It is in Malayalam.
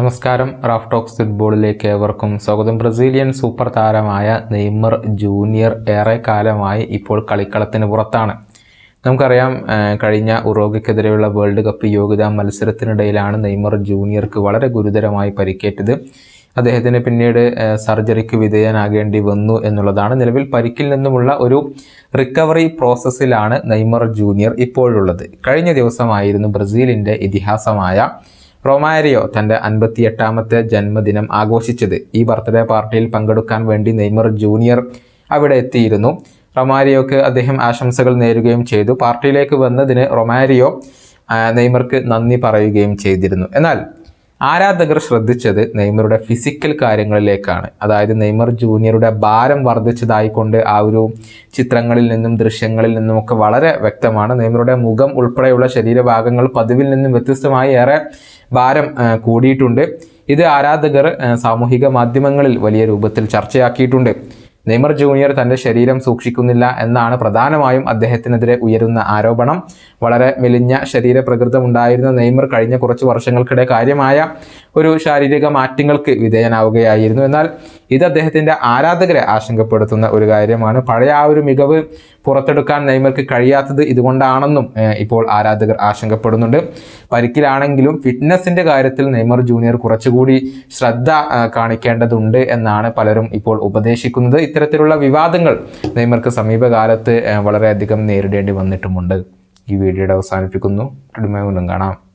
നമസ്കാരം. റാഫ് ടോക്സ് ഫുട്ബോളിലേക്ക് ഏവർക്കും സ്വാഗതം. ബ്രസീലിയൻ സൂപ്പർ താരമായ നെയ്മർ ജൂനിയർ ഏറെ കാലമായി ഇപ്പോൾ കളിക്കളത്തിന് പുറത്താണ്. നമുക്കറിയാം കഴിഞ്ഞ ഉറോഗയ്ക്കെതിരെയുള്ള വേൾഡ് കപ്പ് യോഗ്യതാ മത്സരത്തിനിടയിലാണ് നെയ്മർ ജൂനിയർക്ക് വളരെ ഗുരുതരമായി പരിക്കേറ്റത്. അദ്ദേഹത്തിന് പിന്നീട് സർജറിക്ക് വിധേയനാകേണ്ടി വന്നു എന്നുള്ളതാണ് നിലവിൽ പരിക്കിൽ നിന്നുമുള്ള ഒരു റിക്കവറി പ്രോസസ്സിലാണ് നെയ്മർ ജൂനിയർ ഇപ്പോഴുള്ളത്. കഴിഞ്ഞ ദിവസമായിരുന്നു ബ്രസീലിന്റെ ഇതിഹാസമായ റൊമാരിയോ തന്റെ അൻപത്തിയെട്ടാമത്തെ ജന്മദിനം ആഘോഷിച്ചത്. ഈ ബർത്ത്ഡേ പാർട്ടിയിൽ പങ്കെടുക്കാൻ വേണ്ടി നെയ്മർ ജൂനിയർ അവിടെ എത്തിയിരുന്നു. റൊമാരിയോക്ക് അദ്ദേഹം ആശംസകൾ നേരുകയും ചെയ്തു. പാർട്ടിയിലേക്ക് വന്നതിന് റൊമാരിയോ നെയ്മർക്ക് നന്ദി പറയുകയും ചെയ്തിരുന്നു. എന്നാൽ ആരാധകർ ശ്രദ്ധിച്ചത് നെയ്മറുടെ ഫിസിക്കൽ കാര്യങ്ങളിലേക്കാണ്. അതായത് നെയ്മർ ജൂനിയറുടെ ഭാരം വർദ്ധിച്ചതായിക്കൊണ്ട് ആ ഒരു ചിത്രങ്ങളിൽ നിന്നും ദൃശ്യങ്ങളിൽ നിന്നും ഒക്കെ വളരെ വ്യക്തമാണ്. നെയ്മറുടെ മുഖം ഉൾപ്പെടെയുള്ള ശരീരഭാഗങ്ങൾ പതിവിൽ നിന്നും വ്യത്യസ്തമായി ഏറെ ഭാരം കൂടിയിട്ടുണ്ട്. ഇത് ആരാധകർ സാമൂഹിക മാധ്യമങ്ങളിൽ വലിയ രൂപത്തിൽ ചർച്ചയാക്കിയിട്ടുണ്ട്. നെയ്മർ ജൂനിയർ തന്റെ ശരീരം സൂക്ഷിക്കുന്നില്ല എന്നാണ് പ്രധാനമായും അദ്ദേഹത്തിനെതിരെ ഉയരുന്ന ആരോപണം. വളരെ മെലിഞ്ഞ ശരീരപ്രകൃതം ഉണ്ടായിരുന്ന നെയ്മർ കഴിഞ്ഞ കുറച്ച് വർഷങ്ങൾക്കിടെ കാര്യമായ ഒരു ശാരീരിക മാറ്റങ്ങൾക്ക് വിധേയനാവുകയായിരുന്നു. എന്നാൽ ഇത് അദ്ദേഹത്തിന്റെ ആരാധകരെ ആശങ്കപ്പെടുത്തുന്ന ഒരു കാര്യമാണ്. പഴയ ആ ഒരു മികവ് പുറത്തെടുക്കാൻ നെയ്മർക്ക് കഴിയാത്തത് ഇതുകൊണ്ടാണെന്നും ഇപ്പോൾ ആരാധകർ ആശങ്കപ്പെടുന്നുണ്ട്. പരിക്കിലാണെങ്കിലും ഫിറ്റ്നസിന്റെ കാര്യത്തിൽ നെയ്മർ ജൂനിയർ കുറച്ചുകൂടി ശ്രദ്ധ കാണിക്കേണ്ടതുണ്ട് എന്നാണ് പലരും ഇപ്പോൾ ഉപദേശിക്കുന്നത്. ഇത്തരത്തിലുള്ള വിവാദങ്ങൾ നെയ്മർക്ക് സമീപകാലത്ത് വളരെയധികം നേരിടേണ്ടി വന്നിട്ടുമുണ്ട്. ഈ വീഡിയോയുടെ അവസാനിപ്പിക്കുന്നു. കാണാം.